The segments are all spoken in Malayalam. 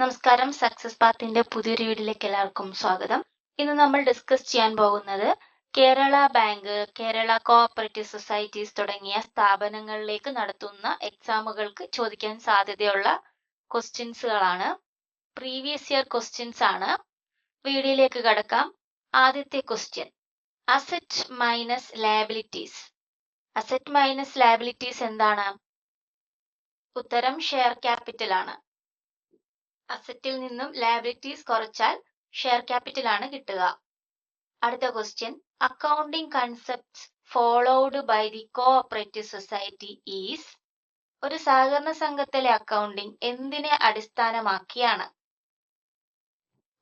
നമസ്കാരം. സക്സസ് പാത്തിന്റെ പുതിയൊരു വീഡിയോയിലേക്ക് എല്ലാവർക്കും സ്വാഗതം. ഇന്ന് നമ്മൾ ഡിസ്കസ് ചെയ്യാൻ പോകുന്നത് Kerala bank Kerala cooperative societies തുടങ്ങിയ സ്ഥാപനങ്ങളിലേക്ക് നടത്തുന്ന എക്സാമുകൾക്ക് ചോദിക്കാൻ സാധ്യതയുള്ള ക്വസ്റ്റ്യൻസുകളാണ് പ്രീവിയസ് ഇയർ ക്വസ്റ്റ്യൻസ് ആണ്. വീഡിയോയിലേക്ക് കടക്കാം. ആദ്യത്തെ question asset minus liabilities asset minus liabilities എന്താണ്? ഉത്തരം ഷെയർ ക്യാപിറ്റൽ ആണ്. അസറ്റിൽ നിന്നും ലയബിലിറ്റീസ് കുറച്ചാൽ ഷെയർ ക്യാപിറ്റൽ ആണ് കിട്ടുക. അടുത്ത question accounting concepts followed by the cooperative society is ഒരു സഹകരണ സംഘത്തിലെ അക്കൗണ്ടിംഗ് എന്തിനെ അടിസ്ഥാനമാക്കിയാണ്?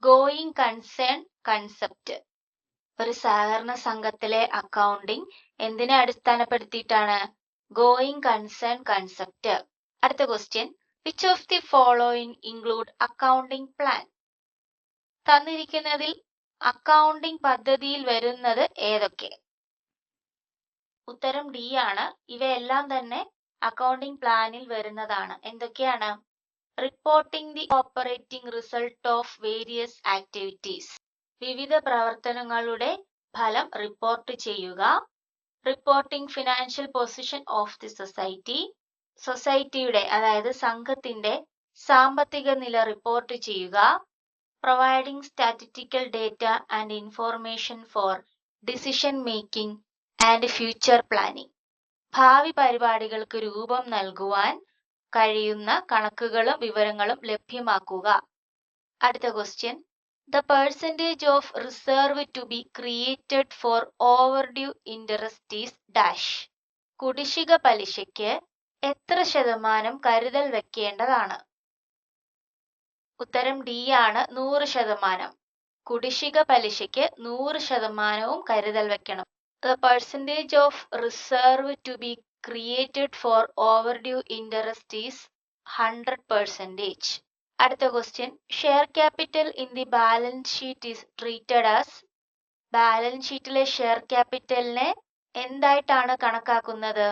ഗോയിങ് കൺസേൺ കൺസെപ്റ്റ് ഒരു സഹകരണ സംഘത്തിലെ അക്കൗണ്ടിംഗ് എന്തിനെ അടിസ്ഥാനപ്പെടുത്തിയിട്ടാണ്? ഗോയിങ് കൺസേൺ കൺസെപ്റ്റ് അടുത്ത question which of the following include accounting plan തന്നിരിക്കുന്നതിൽ accounting പദ്ധതിയിൽ വരുന്നത് ഏതൊക്കെ? ഉത്തരം ഡി ആണ്. ഇവയെല്ലാം തന്നെ അക്കൗണ്ടിംഗ് പ്ലാനിൽ വരുന്നതാണ്. എന്തൊക്കെയാണ്? Reporting the operating result of various activities വിവിധ പ്രവർത്തനങ്ങളുടെ ഫലം റിപ്പോർട്ട് ചെയ്യുക. Reporting financial position of the society സൊസൈറ്റിയുടെ അതായത് സംഘത്തിന്റെ സാമ്പത്തിക നില റിപ്പോർട്ട് ചെയ്യുക. Providing statistical data and information for decision making and future planning ഭാവി പരിപാടികൾക്ക് രൂപം നൽകുവാൻ കഴിയുന്ന കണക്കുകളും വിവരങ്ങളും ലഭ്യമാക്കുക. അടുത്ത question the percentage of reserve to be created for overdue interest is dash കുടിശ്ശിക പലിശയ്ക്ക് എത്ര ശതമാനം കരുതൽ വെക്കേണ്ടതാണ്? ഉത്തരം ഡി ആണ് നൂറ് ശതമാനം. കുടിശ്ശിക പലിശയ്ക്ക് നൂറ് ശതമാനവും കരുതൽ വെക്കണം. The percentage of reserve to be created for overdue interest is hundred percentage അടുത്ത question share capital in the balance sheet is treated as balance ഷീറ്റിലെ ഷെയർ ക്യാപിറ്റലിനെ എന്തായിട്ടാണ് കണക്കാക്കുന്നത്?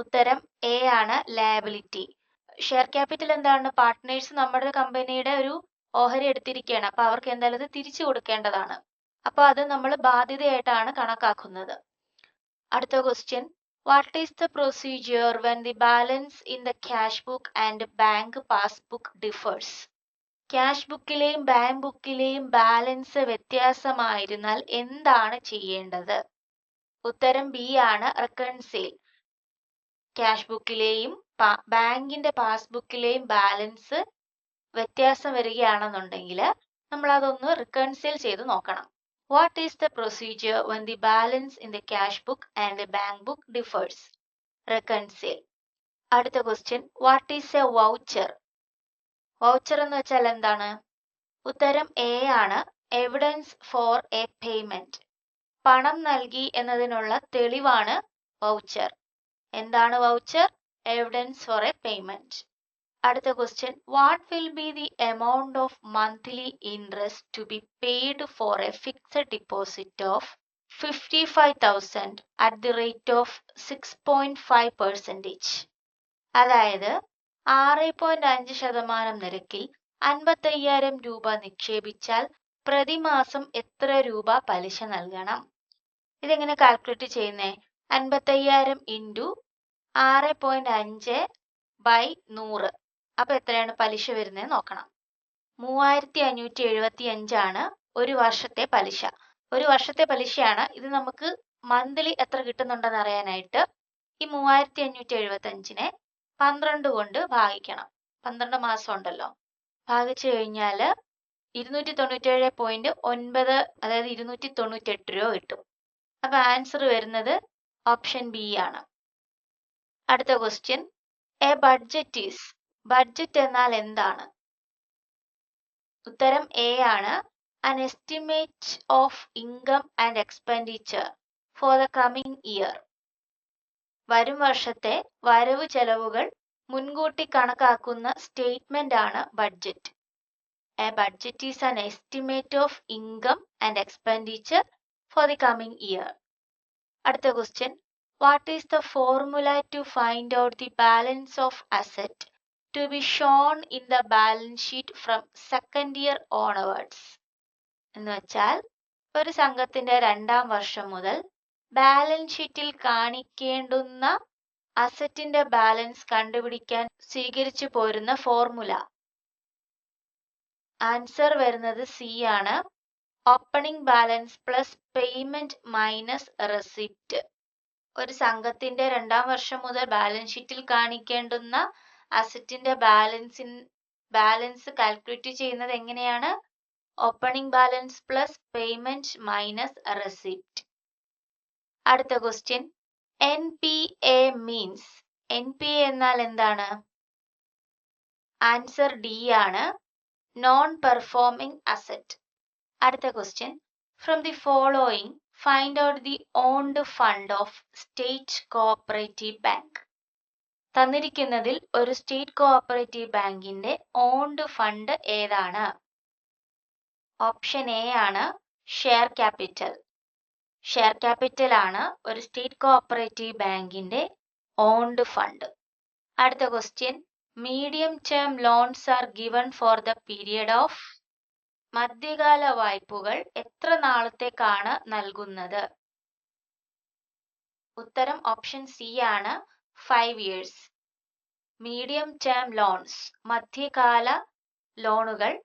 ഉത്തരം എ ആണ് ലയബിലിറ്റി ഷെയർ ക്യാപിറ്റൽ എന്താണ്? പാർട്ട്നേഴ്സ് നമ്മുടെ കമ്പനിയുടെ ഒരു ഓഹരി എടുത്തിരിക്കുകയാണ്. അപ്പൊ അവർക്ക് എന്തായാലും അത് തിരിച്ചു കൊടുക്കേണ്ടതാണ്. അപ്പൊ അത് നമ്മൾ ബാധ്യതയായിട്ടാണ് കണക്കാക്കുന്നത്. അടുത്ത question what is the procedure when the balance in the cash book and bank passbook differs cash ബുക്കിലെയും bank ബുക്കിലെയും ബാലൻസ് വ്യത്യാസമായിരുന്നാൽ എന്താണ് ചെയ്യേണ്ടത്? ഉത്തരം ബി ആണ് റെക്കൺസെയിൽ ക്യാഷ് ബുക്കിലെയും ബാങ്കിന്റെ പാസ്ബുക്കിലെയും ബാലൻസ് വ്യത്യാസം വരികയാണെന്നുണ്ടെങ്കിൽ നമ്മൾ അതൊന്ന് റിക്കൺസൈൽ ചെയ്ത് നോക്കണം. What is the procedure when the balance in the cash book and the bank book differs reconcile അടുത്ത question what is a voucher voucher എന്ന് വെച്ചാൽ എന്താണ്? ഉത്തരം എ ആണ്. എവിഡൻസ് ഫോർ എ പേയ്മെന്റ് പണം നൽകി എന്നതിനുള്ള തെളിവാണ് വൗച്ചർ എന്താണ് voucher evidence for a payment അടുത്ത question what will be the amount of monthly interest to be paid for a fixed deposit of fifty five thousand at the rate of six point five percentage അതായത് ആറ് പോയിന്റ് അഞ്ച് ശതമാനം നിരക്കിൽ അൻപത്തയ്യായിരം രൂപ നിക്ഷേപിച്ചാൽ പ്രതിമാസം എത്ര രൂപ പലിശ നൽകണം? ഇതെങ്ങനെ കാൽക്കുലേറ്റ് ചെയ്യുന്നേ? അൻപത്തയ്യായിരം ഇന്റു ആറ് പോയിന്റ് അഞ്ച് ബൈ നൂറ്. അപ്പൊ എത്രയാണ് പലിശ വരുന്നത് നോക്കണം. മൂവായിരത്തി അഞ്ഞൂറ്റി എഴുപത്തി അഞ്ചാണ് ഒരു വർഷത്തെ പലിശ. ഒരു വർഷത്തെ പലിശയാണ്. ഇത് നമുക്ക് മന്ത്ലി എത്ര കിട്ടുന്നുണ്ടെന്ന് അറിയാനായിട്ട് ഈ മൂവായിരത്തി അഞ്ഞൂറ്റി എഴുപത്തി അഞ്ചിനെ പന്ത്രണ്ട് കൊണ്ട് ഭാഗിക്കണം. പന്ത്രണ്ട് മാസം ഉണ്ടല്ലോ. ഭാഗിച്ചു കഴിഞ്ഞാൽ ഇരുന്നൂറ്റി തൊണ്ണൂറ്റേഴ് പോയിന്റ് ഒൻപത് അതായത് ഇരുന്നൂറ്റി തൊണ്ണൂറ്റെട്ട് രൂപ കിട്ടും. അപ്പോൾ ആൻസർ വരുന്നത് ഓപ്ഷൻ ബി ആണ്. അടുത്ത question a budget is budget എന്നാൽ എന്താണ്? ഉത്തരം എ ആണ്. An estimate of income and expenditure for the coming year വരും വർഷത്തെ വരവ് ചെലവുകൾ മുൻകൂട്ടി കണക്കാക്കുന്ന സ്റ്റേറ്റ്മെന്റ് ആണ് budget a budget is an estimate of income and expenditure for the coming year അടുത്ത question what is the formula to find out the balance of asset to be shown in the balance sheet from second year onwards എന്ന് വെച്ചാൽ ഒരു സംഘത്തിന്റെ രണ്ടാം വർഷം മുതൽ ബാലൻസ് ഷീറ്റിൽ കാണിക്കേണ്ടുന്ന അസറ്റിന്റെ ബാലൻസ് കണ്ടുപിടിക്കാൻ സ്വീകരിച്ചു പോരുന്ന ഫോർമുല ആൻസർ വരുന്നത് സി ആണ്. Opening balance plus payment minus receipt ഒരു സംഘത്തിന്റെ രണ്ടാം വർഷം മുതൽ ബാലൻസ് ഷീറ്റിൽ കാണിക്കേണ്ടുന്ന അസറ്റിന്റെ ബാലൻസിൻ ബാലൻസ് കാൽക്കുലേറ്റ് ചെയ്യുന്നത് എങ്ങനെയാണ്? Opening balance plus payment minus receipt അടുത്ത question N P A means N P A എന്നാൽ എന്താണ്? ആൻസർ ഡി ആണ്. നോൺ പെർഫോമിംഗ് അസറ്റ് അടുത്ത question from the following find out the owned fund of state cooperative bank തന്നിരിക്കുന്നതിൽ ഒരു സ്റ്റേറ്റ് കോഓപ്പറേറ്റീവ് ബാങ്കിന്റെ ഓൺഡ് ഫണ്ട് ഏതാണ്? ഓപ്ഷൻ എ ആണ് ഷെയർ ക്യാപിറ്റൽ ഷെയർ ക്യാപിറ്റൽ ആണ് ഒരു സ്റ്റേറ്റ് കോഓപ്പറേറ്റീവ് ബാങ്കിന്റെ ഓൺഡ് ഫണ്ട് അടുത്ത question medium term loans are given for the period of മധ്യകാല വായ്പകൾ എത്ര നാളത്തേക്കാണ് നൽകുന്നത്? ഉത്തരം ഓപ്ഷൻ സി ആണ് five years. Medium term loans മധ്യകാല ലോണുകൾ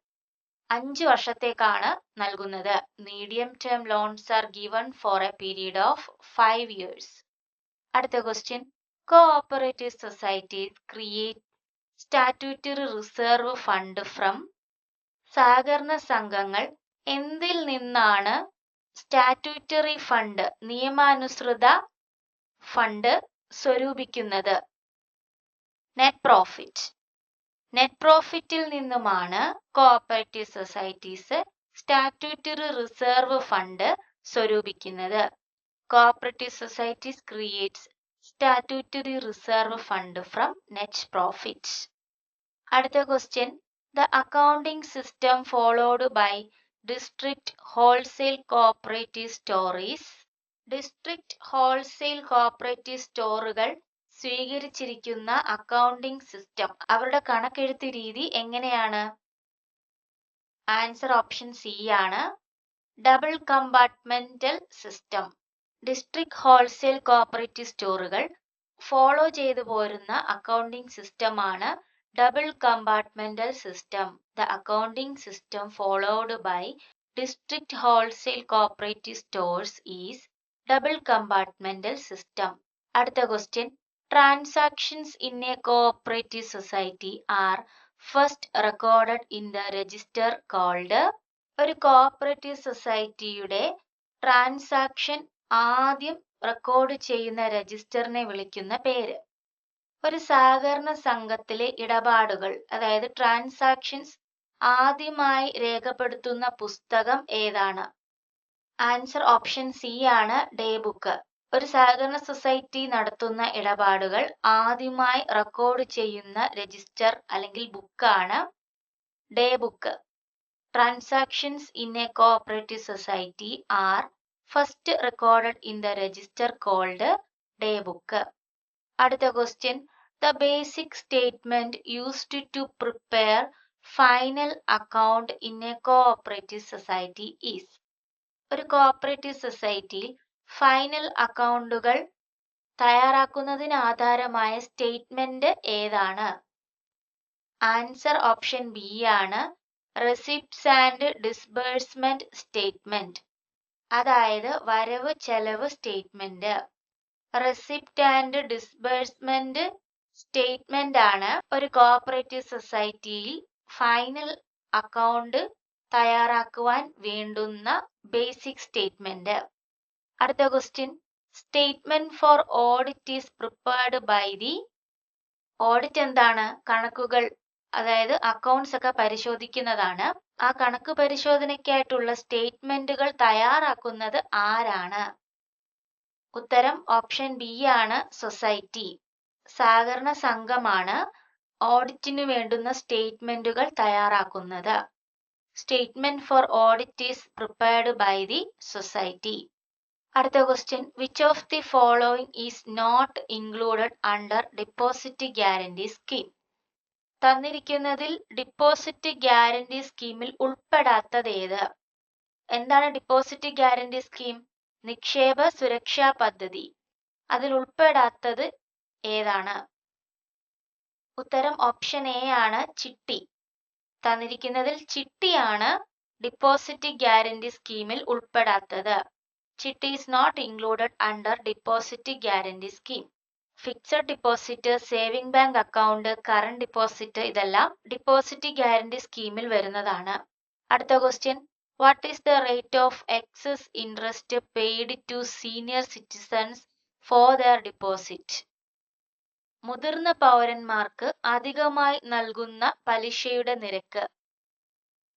അഞ്ച് വർഷത്തേക്കാണ് നൽകുന്നത്. Medium term loans are given for a period of five years. അടുത്ത question. Cooperative societies create statutory reserve fund from സഹകരണ സംഘങ്ങൾ എന്തിൽ നിന്നാണ് സ്റ്റാറ്റ്യൂട്ടറി ഫണ്ട് നിയമാനുസൃത ഫണ്ട് സ്വരൂപിക്കുന്നത്? നെറ്റ് പ്രോഫിറ്റ് നെറ്റ് പ്രോഫിറ്റിൽ നിന്നുമാണ് cooperative societies statutory reserve fund സ്വരൂപിക്കുന്നത്. Cooperative societies creates statutory reserve fund from net profit അടുത്ത question the accounting system followed by district wholesale cooperative stores District wholesale cooperative സ്റ്റോറുകൾ സ്വീകരിച്ചിരിക്കുന്ന അക്കൗണ്ടിംഗ് സിസ്റ്റം അവരുടെ കണക്കെഴുത്ത് രീതി എങ്ങനെയാണ്? ആൻസർ ഓപ്ഷൻ സി ആണ്. Double compartmental system district wholesale cooperative സ്റ്റോറുകൾ ഫോളോ ചെയ്തു പോരുന്ന അക്കൗണ്ടിംഗ് സിസ്റ്റമാണ് double compartmental system the accounting system followed by district wholesale cooperative stores is double compartmental system അടുത്ത question transactions in a cooperative society are first recorded in the register called ഒരു കോഓപ്പറേറ്റീവ് സൊസൈറ്റിയുടെ ട്രാൻസാക്ഷൻ ആദ്യം റെക്കോർഡ് ചെയ്യുന്ന രജിസ്റ്ററിനെ വിളിക്കുന്ന പേര്. ഒരു സഹകരണ സംഘത്തിലെ ഇടപാടുകൾ അതായത് ട്രാൻസാക്ഷൻസ് ആദ്യമായി രേഖപ്പെടുത്തുന്ന പുസ്തകം ഏതാണ്? ആൻസർ ഓപ്ഷൻ സി ആണ് ഡേ ബുക്ക് ഒരു സഹകരണ സൊസൈറ്റി നടത്തുന്ന ഇടപാടുകൾ ആദ്യമായി റെക്കോർഡ് ചെയ്യുന്ന രജിസ്റ്റർ അല്ലെങ്കിൽ ബുക്കാണ് day book transactions in a cooperative society are first recorded in the register called day book അടുത്ത question the basic statement used to prepare final account in a cooperative society is. ഒരു കോഓപ്പറേറ്റീവ് സൊസൈറ്റിയിൽ ഫൈനൽ അക്കൗണ്ടുകൾ തയ്യാറാക്കുന്നതിന് ആധാരമായ സ്റ്റേറ്റ്മെന്റ് ഏതാണ്? ആൻസർ ഓപ്ഷൻ ബി ആണ് റെസിപ്റ്റ്സ് ആൻഡ് ഡിസ്ബേഴ്സ്മെന്റ് സ്റ്റേറ്റ്മെന്റ് അതായത് വരവ് ചെലവ് statement receipt and disbursement statement ആണ് ഒരു കോഓപ്പറേറ്റീവ് സൊസൈറ്റിയിൽ ഫൈനൽ അക്കൗണ്ട് തയ്യാറാക്കുവാൻ വേണ്ടുന്ന ബേസിക് സ്റ്റേറ്റ്മെന്റ്. അടുത്ത question. Statement for audit is prepared by the audit എന്താണ്? കണക്കുകൾ അതായത് അക്കൗണ്ട്സ് ഒക്കെ പരിശോധിക്കുന്നതാണ്. ആ കണക്ക് പരിശോധനയ്ക്കായിട്ടുള്ള സ്റ്റേറ്റ്മെന്റുകൾ തയ്യാറാക്കുന്നത് ആരാണ്? ഉത്തരം ഓപ്ഷൻ ബി ആണ് സൊസൈറ്റി. സഹകരണ സംഘമാണ് ഓഡിറ്റിന് വേണ്ടുന്ന സ്റ്റേറ്റ്മെന്റുകൾ തയ്യാറാക്കുന്നത്. Statement for audit is prepared by the society അടുത്ത question which of the following is not included under deposit guarantee scheme തന്നിരിക്കുന്നതിൽ deposit guarantee സ്കീമിൽ ഉൾപ്പെടാത്തത് ഏത്? എന്താണ് ഡിപ്പോസിറ്റ് ഗ്യാരണ്ടി സ്കീം നിക്ഷേപ സുരക്ഷാ പദ്ധതി. അതിൽ ഉൾപ്പെടാത്തത് ഏതാണ്? ഉത്തരം ഓപ്ഷൻ എ ആണ് ചിട്ടി. തന്നിരിക്കുന്നതിൽ ചിട്ടിയാണ് ഡിപ്പോസിറ്റ് ഗ്യാരണ്ടി സ്കീമിൽ ഉൾപ്പെടാത്തത്. Chitty is not included under deposit guarantee scheme fixed deposit saving bank account current deposit ഇതെല്ലാം ഡിപ്പോസിറ്റ് ഗ്യാരണ്ടി സ്കീമിൽ വരുന്നതാണ്. അടുത്ത question what is the rate of excess interest paid to senior citizens for their deposit മുതിർന്ന പൗരന്മാർക്ക് അധികമായി നൽകുന്ന പലിശയുടെ നിരക്ക്.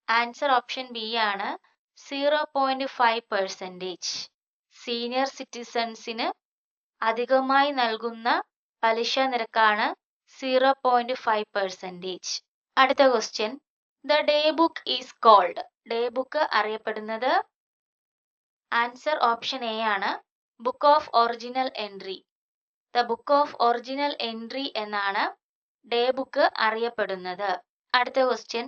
ആൻസർ ഓപ്ഷൻ ബി ആണ് zero point five percentage senior സിറ്റിസൺസിന് അധികമായി നൽകുന്ന പലിശ നിരക്കാണ് സീറോ പോയിന്റ് ഫൈവ് പെർസെന്റേജ് അടുത്ത question the day book is called day book അറിയപ്പെടുന്നത്. ആൻസർ ഓപ്ഷൻ എ ആണ്. Book of original entry the book of original entry എന്നാണ് ഡേ ബുക്ക് അറിയപ്പെടുന്നത്. അടുത്ത question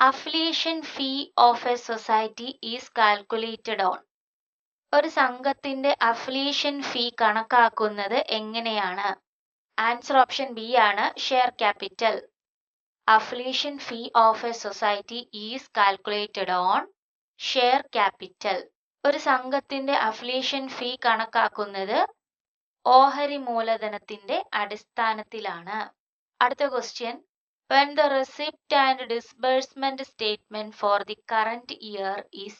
affiliation fee of a society is calculated on ഒരു സംഘത്തിന്റെ അഫിലിയേഷൻ ഫീ കണക്കാക്കുന്നത് എങ്ങനെയാണ്? ആൻസർ ഓപ്ഷൻ ബി ആണ് share capital affiliation fee of a society is calculated on share capital ഒരു സംഘത്തിന്റെ അഫിലിയേഷൻ ഫീ കണക്കാക്കുന്നത് ഓഹരി മൂലധനത്തിന്റെ അടിസ്ഥാനത്തിലാണ്. അടുത്ത question when the receipt and disbursement statement for the current year is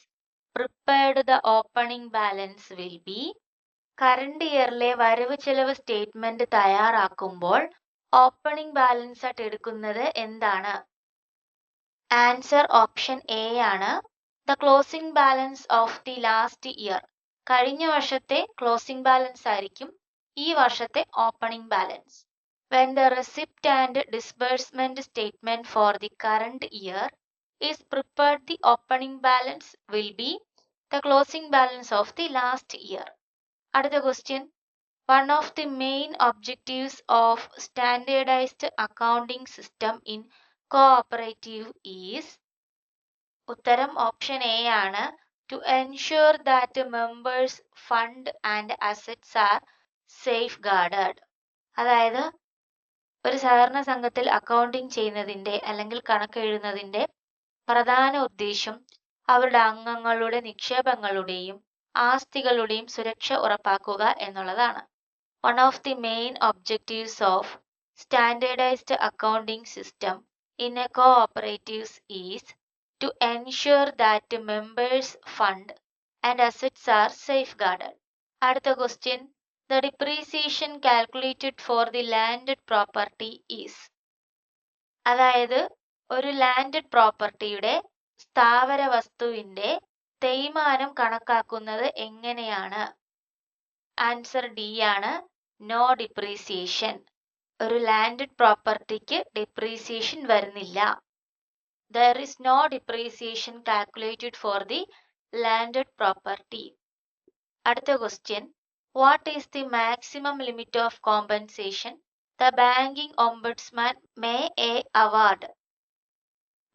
prepared the opening balance will be current ഇയറിലെ വരവ് ചെലവ് സ്റ്റേറ്റ്മെന്റ് തയ്യാറാക്കുമ്പോൾ ഓപ്പണിംഗ് ബാലൻസ് ആയിട്ട് എടുക്കുന്നത് എന്താണ്? ആൻസർ ഓപ്ഷൻ എ ആണ്. The closing balance of the last year കഴിഞ്ഞ വർഷത്തെ ക്ലോസിംഗ് ബാലൻസ് ആയിരിക്കും ഈ വർഷത്തെ opening balance when the receipt and disbursement statement for the current year is prepared the opening balance will be the closing balance of the last year അടുത്ത question one of the main objectives of standardised accounting system in cooperative is ഉത്തരം ഓപ്ഷൻ എ ആണ് to ensure that members fund and assets are safeguarded അതായത് ഒരു സഹകരണ സംഘത്തിൽ അക്കൗണ്ടിംഗ് ചെയ്യുന്നതിന്റെ അല്ലെങ്കിൽ കണക്ക് എഴുതുന്നതിന്റെ പ്രധാന ഉദ്ദേശം അവരുടെ അംഗങ്ങളുടെ നിക്ഷേപങ്ങളുടെയും ആസ്തികളുടെയും സുരക്ഷ ഉറപ്പാക്കുക എന്നുള്ളതാണ്. One of the main objectives of standardised accounting system in a cooperatives is to ensure that members fund and assets are safeguarded അടുത്ത question the depreciation calculated for the landed property is അതായത് ഒരു ലാൻഡഡ് പ്രോപ്പർട്ടിയുടെ സ്ഥാവര വസ്തുവിന്റെ തേയ്മാനം കണക്കാക്കുന്നത് എങ്ങനെയാണ്? ആൻസർ ഡി ആണ് നോ ഡിപ്രീസിയേഷൻ ഒരു ലാൻഡഡ് പ്രോപ്പർട്ടിക്ക് ഡിപ്രീസിയേഷൻ വരുന്നില്ല. There is no depreciation calculated for the landed property അടുത്ത question what is the maximum limit of compensation? The banking ombudsman may a award.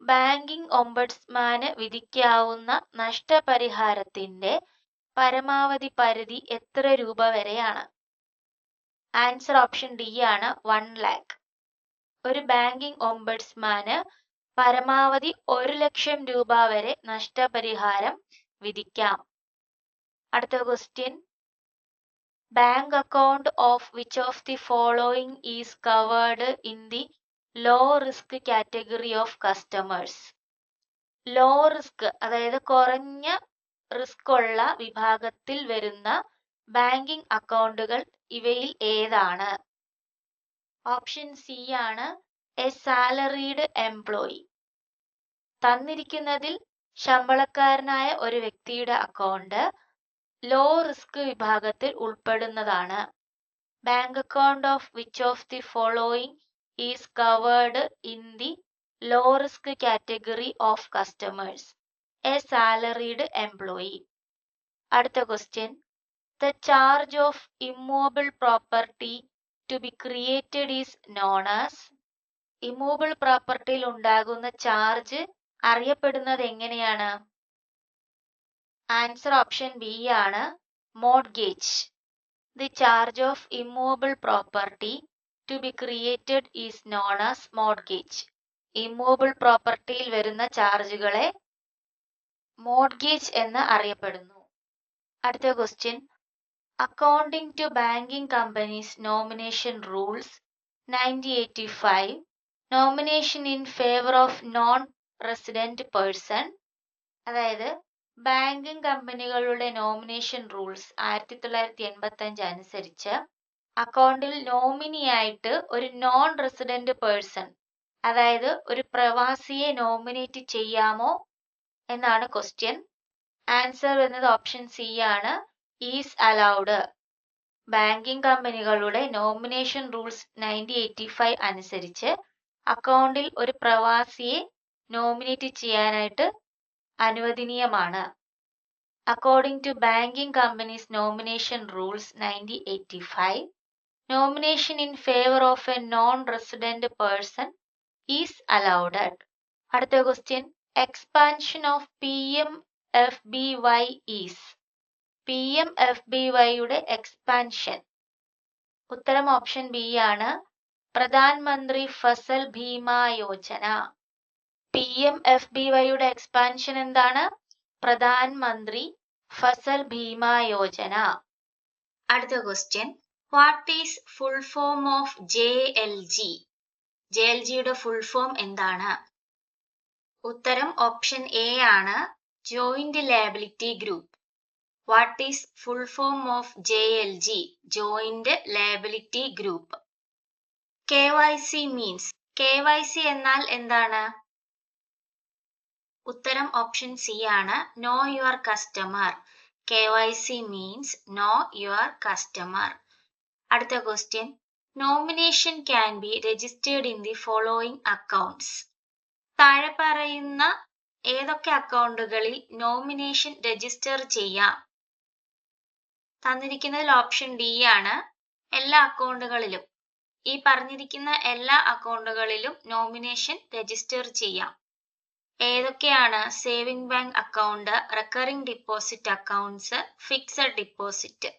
Banking ഒംബഡ്സ്മാന് വിധിക്കാവുന്ന നഷ്ടപരിഹാരത്തിന്റെ പരമാവധി പരിധി എത്ര രൂപ വരെയാണ്? ആൻസർ ഓപ്ഷൻ ഡി ആണ് വൺ ലാക്ക് ഒരു ബാങ്കിംഗ് ഒംബഡ്സ്മാന് പരമാവധി ഒരു ലക്ഷം രൂപ വരെ നഷ്ടപരിഹാരം വിധിക്കാം. അടുത്ത question bank account of which of the following is covered in the low risk category of customers. Low risk അതായത് കുറഞ്ഞ റിസ്ക് ഉള്ള വിഭാഗത്തിൽ വരുന്ന ബാങ്കിംഗ് അക്കൗണ്ടുകൾ ഇവയിൽ ഏതാണ്? ഓപ്ഷൻ സി ആണ് എ സാലറീഡ് എംപ്ലോയി. തന്നിരിക്കുന്നതിൽ ശമ്പളക്കാരനായ ഒരു വ്യക്തിയുടെ അക്കൗണ്ട് ലോ റിസ്ക് വിഭാഗത്തിൽ ഉൾപ്പെടുന്നതാണ്. Bank account of which of the following is covered in the low risk category of customers a salaried employee അടുത്ത question the charge of immovable property to be created is known as immovable പ്രോപ്പർട്ടിയിൽ ഉണ്ടാകുന്ന ചാർജ് അറിയപ്പെടുന്നത് എങ്ങനെയാണ്? ആൻസർ ഓപ്ഷൻ ബി ആണ് mortgage the charge of immovable property to be created is known as mortgage immovable പ്രോപ്പർട്ടിയിൽ വരുന്ന ചാർജുകളെ മോഡ്ഗേജ് എന്ന് അറിയപ്പെടുന്നു. അടുത്ത question according to banking companies nomination rules nineteen eighty five nomination in favour of non resident person അതായത് ബാങ്കിങ് കമ്പനികളുടെ നോമിനേഷൻ റൂൾസ് ആയിരത്തി തൊള്ളായിരത്തി എൺപത്തി അഞ്ച് അനുസരിച്ച് അക്കൗണ്ടിൽ നോമിനിയായിട്ട് ഒരു നോൺ റെസിഡന്റ് പേഴ്സൺ അതായത് ഒരു പ്രവാസിയെ നോമിനേറ്റ് ചെയ്യാമോ എന്നാണ് ക്വസ്റ്റ്യൻ ആൻസർ വരുന്നത് ഓപ്ഷൻ സി ആണ്. ഈസ് അലൗഡ് ബാങ്കിംഗ് കമ്പനികളുടെ nomination rules nineteen eighty five അനുസരിച്ച് അക്കൗണ്ടിൽ ഒരു പ്രവാസിയെ നോമിനേറ്റ് ചെയ്യാനായിട്ട് അനുവദനീയമാണ്. According to banking companies nomination rules nineteen eighty five nomination in favour of a non resident person is allowed അടുത്ത question expansion of P M F B Y is P M F B വൈയുടെ എക്സ്പാൻഷൻ ഉത്തരം ഓപ്ഷൻ ബി ആണ്. Pradhan Mantri Fasal Bima Yojana. P M F B വൈയുടെ എക്സ്പാൻഷൻ എന്താണ്? പ്രധാൻ മന്ത്രി ഫസൽ ഭീമ യോജന. അടുത്ത question what is full form of J L G J L ജിയുടെ ഫുൾ ഫോം എന്താണ്? ഉത്തരം ഓപ്ഷൻ എ ആണ്. Joint liability group what is full form of J L G joint liability group K Y C means K Y C എന്നാൽ എന്താണ്? ഉത്തരം ഓപ്ഷൻ സി ആണ്. Know your customer K Y C means know your customer അടുത്ത question nomination can be registered in the following accounts താഴെ പറയുന്ന ഏതൊക്കെ അക്കൗണ്ടുകളിൽ നോമിനേഷൻ രജിസ്റ്റർ ചെയ്യാം? തന്നിരിക്കുന്നതിൽ ഓപ്ഷൻ ഡി ആണ്. എല്ലാ അക്കൗണ്ടുകളിലും. ഈ പറഞ്ഞിരിക്കുന്ന എല്ലാ അക്കൗണ്ടുകളിലും നോമിനേഷൻ രജിസ്റ്റർ ചെയ്യാം. ഏതൊക്കെയാണ് saving bank account recurring deposit accounts fixed deposit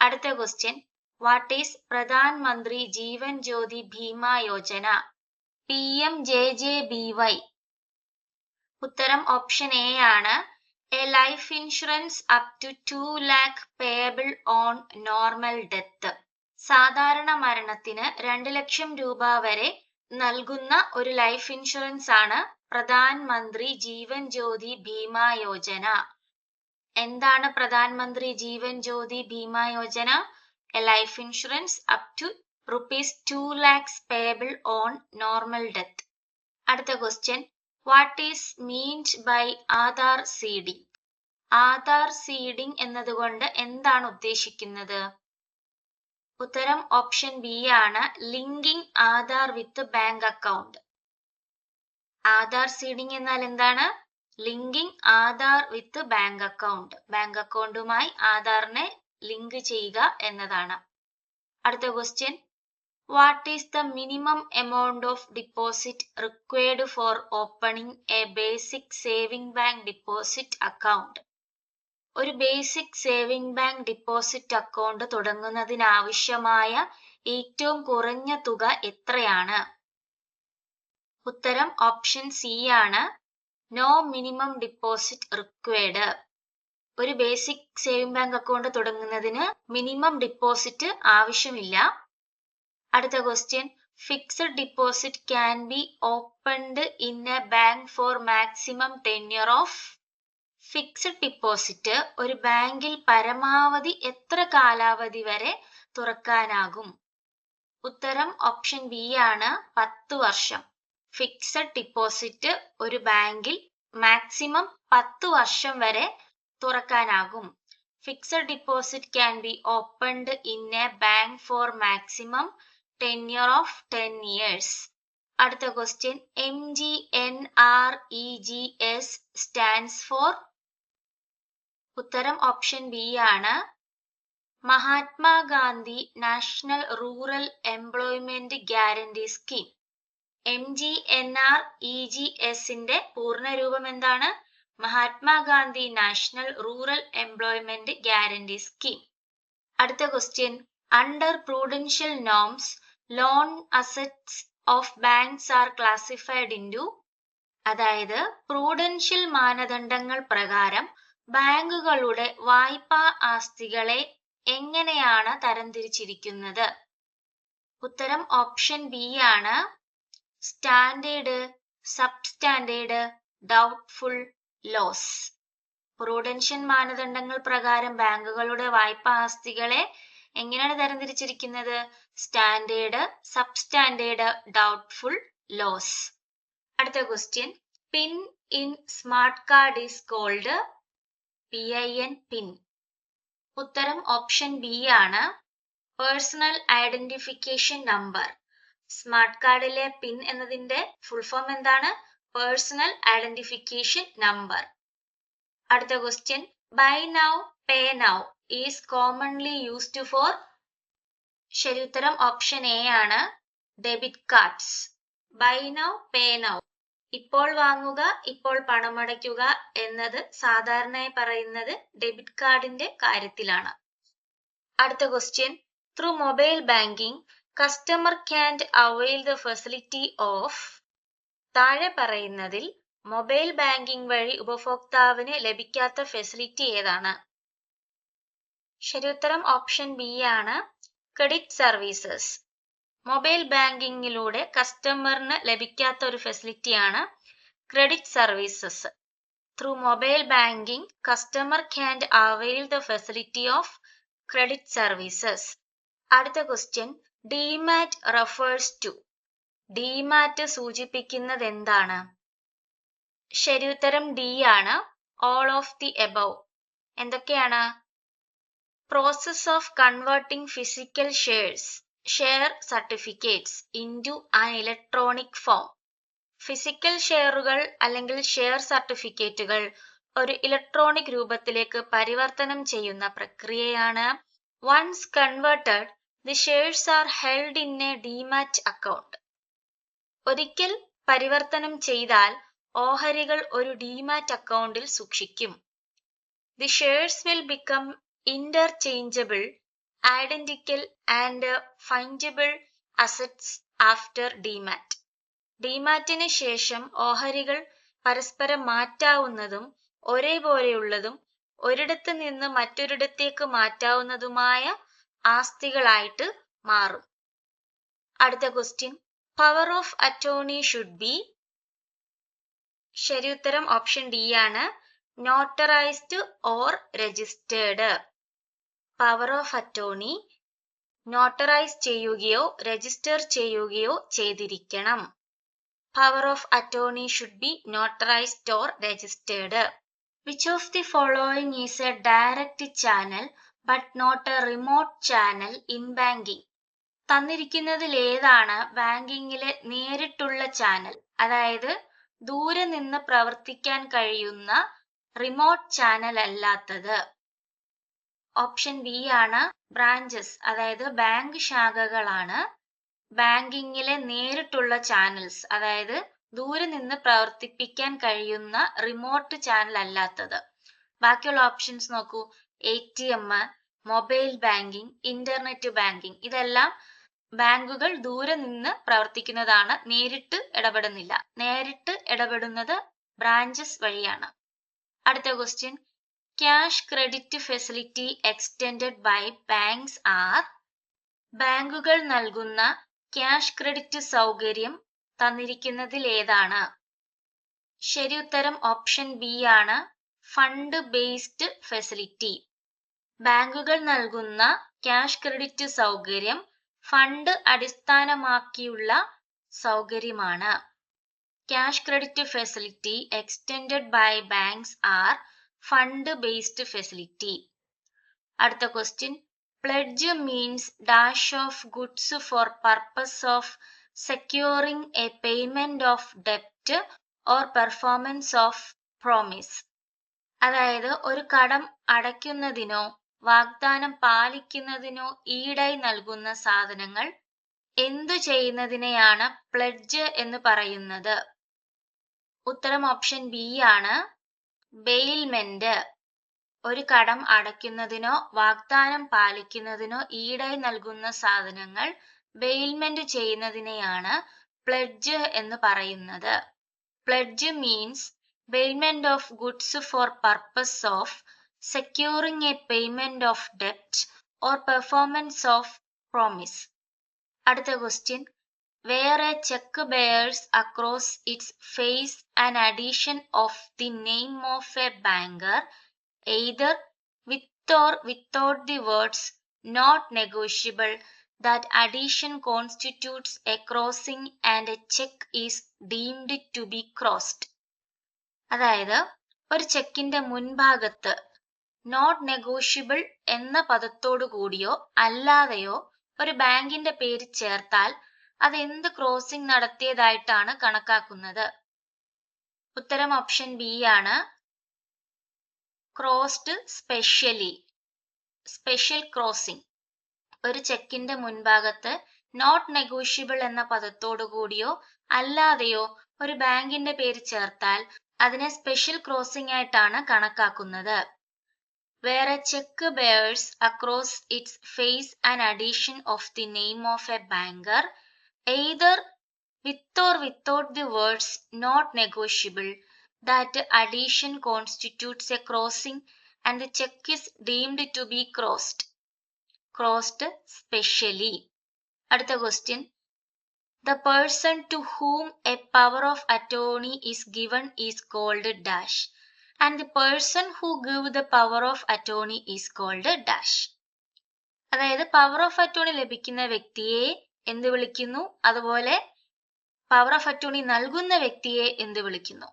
അടുത്ത question what is Pradhan Mantri Jeevan Jyoti Bima Yojana P M J J B Y ഉത്തരം ഓപ്ഷൻ എ ആണ്. A life insurance up to two lakh payable on normal death സാധാരണ മരണത്തിന് രണ്ട് ലക്ഷം രൂപ വരെ നൽകുന്ന ഒരു ലൈഫ് ഇൻഷുറൻസ് ആണ് പ്രധാൻ മന്ത്രി ജീവൻ ജ്യോതി ഭീമ യോജന. എന്താണ് Pradhan Mantri Jeevan Jyoti Bima Yojana? A life insurance up to rupees two lakhs payable on normal death അടുത്ത question what is meant by Aadhaar seeding Aadhaar seeding എന്നതുകൊണ്ട് എന്താണ് ഉദ്ദേശിക്കുന്നത്? ഉത്തരം ഓപ്ഷൻ ബി ആണ്. Linking Aadhaar with bank account Aadhaar seeding എന്നാൽ എന്താണ്? Linking Aadhaar with bank account. Bank അക്കൗണ്ടുമായി ആധാറിനെ ലിങ്ക് ചെയ്യുക എന്നതാണ്. അടുത്ത question what is the minimum amount of deposit required for opening a basic saving bank deposit account ഒരു basic saving bank deposit account തുടങ്ങുന്നതിനാവശ്യമായ ഏറ്റവും കുറഞ്ഞ തുക എത്രയാണ്? ഉത്തരം ഓപ്ഷൻ സി ആണ്. നോ മിനിമം ഡിപ്പോസിറ്റ് റിക്വയർഡ് ഒരു ബേസിക് സേവിംഗ് ബാങ്ക് അക്കൗണ്ട് തുടങ്ങുന്നതിന് മിനിമം ഡിപ്പോസിറ്റ് ആവശ്യമില്ല. അടുത്ത question fixed deposit can be opened in a bank for maximum tenure of fixed deposit ഒരു ബാങ്കിൽ പരമാവധി എത്ര കാലാവധി വരെ തുറക്കാനാകും? ഉത്തരം ഓപ്ഷൻ ബി ആണ്. പത്ത് വർഷം. ഫിക്സഡ് ഡിപ്പോസിറ്റ് ഒരു ബാങ്കിൽ മാക്സിമം പത്ത് വർഷം വരെ തുറക്കാനാകും. Fixed deposit can be opened in a bank for maximum tenure of ten years അടുത്ത question M G N R E G S stands for ഉത്തരം ഓപ്ഷൻ ബി ആണ്. Mahatma Gandhi national rural employment guarantee scheme M G N R E G എസിന്റെ പൂർണരൂപം എന്താണ്? Mahatma Gandhi national rural employment guarantee scheme. അടുത്ത question under prudential norms loan assets of banks are classified in അതായത് പ്രൂഡൻഷ്യൽ മാനദണ്ഡങ്ങൾ പ്രകാരം ബാങ്കുകളുടെ വായ്പാ ആസ്തികളെ എങ്ങനെയാണ് തരംതിരിച്ചിരിക്കുന്നത്? ഉത്തരം ഓപ്ഷൻ ബി ആണ്. Standard sub standard doubtful loss. Prudential മാനദണ്ഡങ്ങൾ പ്രകാരം ബാങ്കുകളുടെ വായ്പാ ആസ്തികളെ എങ്ങനെയാണ് തരംതിരിച്ചിരിക്കുന്നത്? Standard sub standard doubtful loss. അടുത്ത question. PIN in smart card is called P I N PIN. ഉത്തരം ഓപ്ഷൻ ബി ആണ്. Personal identification number. സ്മാർട്ട് കാർഡിലെ പിൻ എന്നതിന്റെ ഫുൾ ഫോം എന്താണ്? പേഴ്സണൽ ഐഡന്റിഫിക്കേഷൻ നമ്പർ അടുത്ത question buy now pay now is commonly used for ശരി ഉത്തരം ഓപ്ഷൻ എ ആണ്. Debit cards buy now pay now ഇപ്പോൾ വാങ്ങുക ഇപ്പോൾ പണമടയ്ക്കുക എന്നത് സാധാരണയായി പറയുന്നത് ഡെബിറ്റ് കാർഡിന്റെ കാര്യത്തിലാണ്. അടുത്ത question through mobile banking customer can avail the facility of താഴെ പറയുന്നതിൽ മൊബൈൽ ബാങ്കിംഗ് വഴി ഉപഭോക്താവിന് ലഭിക്കാത്ത ഫെസിലിറ്റി ഏതാണ്? ശരിയുത്തരം ഓപ്ഷൻ ബി ആണ് ക്രെഡിറ്റ് സർവീസസ് മൊബൈൽ ബാങ്കിങ്ങിലൂടെ കസ്റ്റമറിന് ലഭിക്കാത്ത ഒരു ഫെസിലിറ്റിയാണ് credit services through mobile banking customer can avail the facility of credit services അടുത്ത question demat refers to demat സൂചിപ്പിക്കുന്നത് എന്താണ് ശരിയുത്തരം ഡി ആണ്. ഓൾ ഓഫ് ദി എബവ് എന്തൊക്കെയാണ്? Process of converting physical shares share certificates into an electronic form physical ഷെയറുകൾ അല്ലെങ്കിൽ ഷെയർ സർട്ടിഫിക്കറ്റുകൾ ഒരു ഇലക്ട്രോണിക് രൂപത്തിലേക്ക് പരിവർത്തനം ചെയ്യുന്ന പ്രക്രിയയാണ്. Once converted the shares are held in a demat account ഒരിക്കൽ പരിവർത്തനം ചെയ്താൽ ഓഹരികൾ ഒരു ഡിമാറ്റ് അക്കൗണ്ടിൽ സൂക്ഷിക്കും. The shares will become interchangeable identical and findable assets after demat ഡിമാറ്റിന് ശേഷം ഓഹരികൾ പരസ്പരം മാറ്റാവുന്നതും ഒരേപോലെയുള്ളതും ഒരിടത്ത് നിന്ന് മറ്റൊരിടത്തേക്ക് മാറ്റാവുന്നതുമായ ആസ്തികളായിട്ട് മാറും. അടുത്ത question power of attorney should be ശരിയുത്തരം ഓപ്ഷൻ ഡി ആണ്. Notarised or registered power of attorney notarise ചെയ്യുകയോ രജിസ്റ്റർ ചെയ്യുകയോ ചെയ്തിരിക്കണം. Power of attorney should be notarised or registered which of the following is a direct channel but not a remote channel in banking തന്നിരിക്കുന്നതിൽ ഏതാണ് ബാങ്കിങ്ങിലെ നേരിട്ടുള്ള ചാനൽ അതായത് ദൂരെ നിന്ന് പ്രവർത്തിക്കാൻ കഴിയുന്ന റിമോട്ട് ചാനൽ അല്ലാത്തത്. ഓപ്ഷൻ ബി ആണ് ബ്രാഞ്ചസ് അതായത് ബാങ്ക് ശാഖകളാണ് ബാങ്കിങ്ങിലെ നേരിട്ടുള്ള ചാനൽസ് അതായത് ദൂരെ നിന്ന് പ്രവർത്തിപ്പിക്കാൻ കഴിയുന്ന റിമോട്ട് ചാനൽ അല്ലാത്തത്. ബാക്കിയുള്ള ഓപ്ഷൻസ് നോക്കൂ. A T M mobile banking internet banking ഇതെല്ലാം ബാങ്കുകൾ ദൂരെ നിന്ന് പ്രവർത്തിക്കുന്നതാണ്. നേരിട്ട് ഇടപെടുന്നില്ല. നേരിട്ട് ഇടപെടുന്നത് ബ്രാഞ്ചസ് വഴിയാണ്. അടുത്ത question cash credit facility extended by banks are ബാങ്കുകൾ നൽകുന്ന ക്യാഷ് ക്രെഡിറ്റ് സൗകര്യം തന്നിരിക്കുന്നതിൽ ഏതാണ്? ശരി ഉത്തരം ഓപ്ഷൻ ബി ആണ്. ഫണ്ട് ബേസ്ഡ് ഫെസിലിറ്റി ബാങ്കുകൾ നൽകുന്ന ക്യാഷ് ക്രെഡിറ്റ് സൗകര്യം ഫണ്ട് അടിസ്ഥാനമാക്കിയുള്ള സൗകര്യമാണ്. Cash credit facility extended by banks are fund based facility. അടുത്ത question. Pledge means dash of goods for purpose of securing a payment of ഡെപ്റ്റ് or performance of promise. അതായത് ഒരു കടം അടയ്ക്കുന്നതിനോ വാഗ്ദാനം പാലിക്കുന്നതിനോ ഈടായി നൽകുന്ന സാധനങ്ങൾ എന്തു ചെയ്യുന്നതിനെയാണ് പ്ലഡ്ജ് എന്ന് പറയുന്നത്? ഉത്തരം ഓപ്ഷൻ ബി ആണ്. ബെയിൽമെന്റ് ഒരു കടം അടയ്ക്കുന്നതിനോ വാഗ്ദാനം പാലിക്കുന്നതിനോ ഈടായി നൽകുന്ന സാധനങ്ങൾ ബെയിൽമെന്റ് ചെയ്യുന്നതിനെയാണ് പ്ലഡ്ജ് എന്ന് പറയുന്നത്. Pledge means bailment of goods for purpose of securing a payment of debt or performance of promise. അടുത്ത question. where a check bears across its face an addition of the name of a banker, either with or without the words not negotiable, that addition constitutes a crossing and a check is deemed to be crossed. അതായത് ഒരു ചെക്കിന്റെ മുൻഭാഗത്ത് നോട്ട് നെഗോഷ്യബിൾ എന്ന പദത്തോടു കൂടിയോ അല്ലാതെയോ ഒരു ബാങ്കിന്റെ പേര് ചേർത്താൽ അത് എന്ത് ക്രോസിംഗ് നടത്തിയതായിട്ടാണ് കണക്കാക്കുന്നത്. ഉത്തരം ഓപ്ഷൻ ബി ആണ്. ക്രോസ്ഡ് സ്പെഷ്യലി സ്പെഷ്യൽ ക്രോസിംഗ് ഒരു ചെക്കിന്റെ മുൻഭാഗത്ത് നോട്ട് നെഗോഷ്യബിൾ എന്ന പദത്തോടു കൂടിയോ അല്ലാതെയോ ഒരു ബാങ്കിന്റെ പേര് ചേർത്താൽ അതിനെ സ്പെഷ്യൽ ക്രോസിംഗ് ആയിട്ടാണ് കണക്കാക്കുന്നത്. where a check bears across its face an addition of the name of a banker, either with or without the words not negotiable, that addition constitutes a crossing and the check is deemed to be crossed. Crossed specially. അടുത്ത question. The person to whom a power of attorney is given is called dash. And the person who give the power of attorney is called dash. അതായത് പവർ ഓഫ് അറ്റോണി ലഭിക്കുന്ന വ്യക്തിയെ എന്ത് വിളിക്കുന്നു? അതുപോലെ പവർ ഓഫ് അറ്റോണി നൽകുന്ന വ്യക്തിയെ എന്ത് വിളിക്കുന്നു?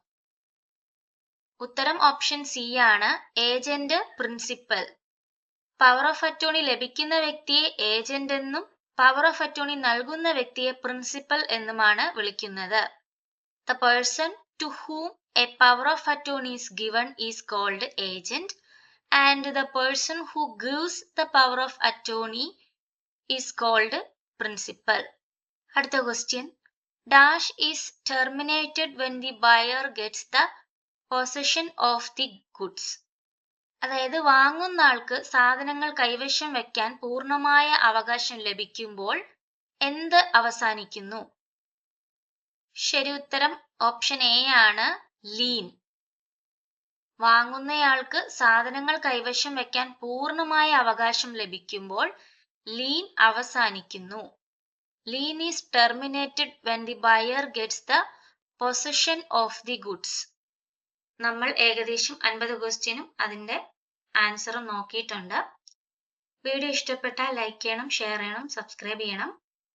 ഉത്തരം ഓപ്ഷൻ സി ആണ്. Agent principal power of attorney ലഭിക്കുന്ന വ്യക്തിയെ ഏജന്റ് എന്നും പവർ ഓഫ് അറ്റോണി നൽകുന്ന വ്യക്തിയെ പ്രിൻസിപ്പൽ എന്നുമാണ് വിളിക്കുന്നത്. The person to whom a power of attorney is given is called agent and the person who gives the power of attorney is called principal. അടുത്ത question. Dash is terminated when the buyer gets the possession of the goods. അതായത് വാങ്ങുന്ന ആൾക്ക് സാധനങ്ങൾ കൈവശം വെക്കാൻ പൂർണമായ അവകാശം ലഭിക്കുമ്പോൾ എന്ത് അവസാനിക്കുന്നു ശരി ഉത്തരം ഓപ്ഷൻ എ ആണ് ലീൻ വാങ്ങുന്നയാൾക്ക് സാധനങ്ങൾ കൈവശം വെക്കാൻ പൂർണമായ അവകാശം ലഭിക്കുമ്പോൾ ലീൻ അവസാനിക്കുന്നു. Lien is terminated when the buyer gets the possession of the goods നമ്മൾ ഏകദേശം അൻപത് ക്വസ്റ്റ്യനും അതിന്റെ ആൻസറും നോക്കിയിട്ടുണ്ട്. വീഡിയോ ഇഷ്ടപ്പെട്ടാൽ ലൈക്ക് ചെയ്യണം ഷെയർ ചെയ്യണം സബ്സ്ക്രൈബ് ചെയ്യണം.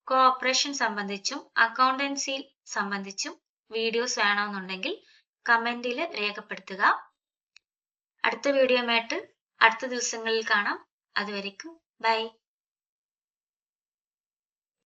കോഓപ്പറേഷൻ സംബന്ധിച്ചും അക്കൗണ്ടൻസിയിൽ സംബന്ധിച്ചും വീഡിയോസ് വേണമെന്നുണ്ടെങ്കിൽ കമന്റിൽ രേഖപ്പെടുത്തുക. അടുത്ത വീഡിയോയുമായിട്ട് അടുത്ത ദിവസങ്ങളിൽ കാണാം. അതുവരെക്കും ബൈ.